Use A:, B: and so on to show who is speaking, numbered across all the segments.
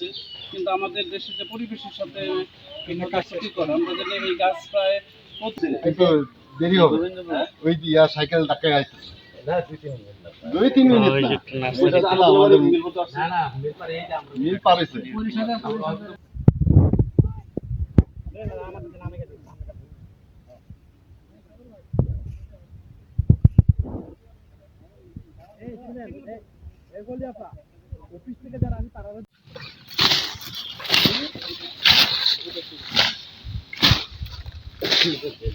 A: আসছে কিন্তু আমাদের দেশে যে পরিবেশের সাথে জানি এই গাছ প্রায়
B: কিন্তু দেরি হবে। ওই ইয়া সাইকেল ধাক্কা গাইছে দুই তিন মিনিট না। ওইটা তো আমাদের মিল পারেছে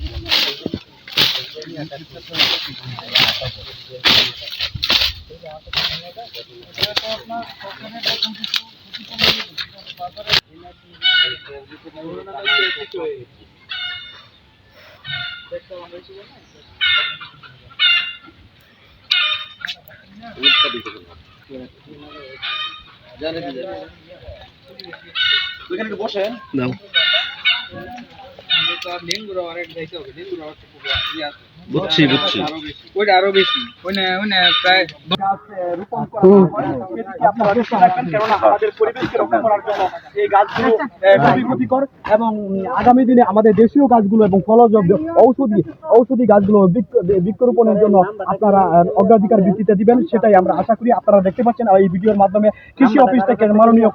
C: বুঝছি বুঝছি।
D: ওইটা আরও বেশি ওইনে ওইনে প্রায়
E: কেননা আমাদের পরিবেশকে রক্ষা করার জন্য এই গাছগুলো খুবই ক্ষতিকর এবং আগামী দিনে আমাদের দেশীয় গাছগুলো এবং ফলজ ঔষধি ঔষধি গাছগুলো বৃক্ষরোপণের জন্য আপনারা অগ্রাধিকার ভিত্তিতে দিবেন সেটাই আমরা আশা করি আপনারা দেখতে পাচ্ছেন এই ভিডিওর মাধ্যমে কৃষি অফিস থেকে মাননীয়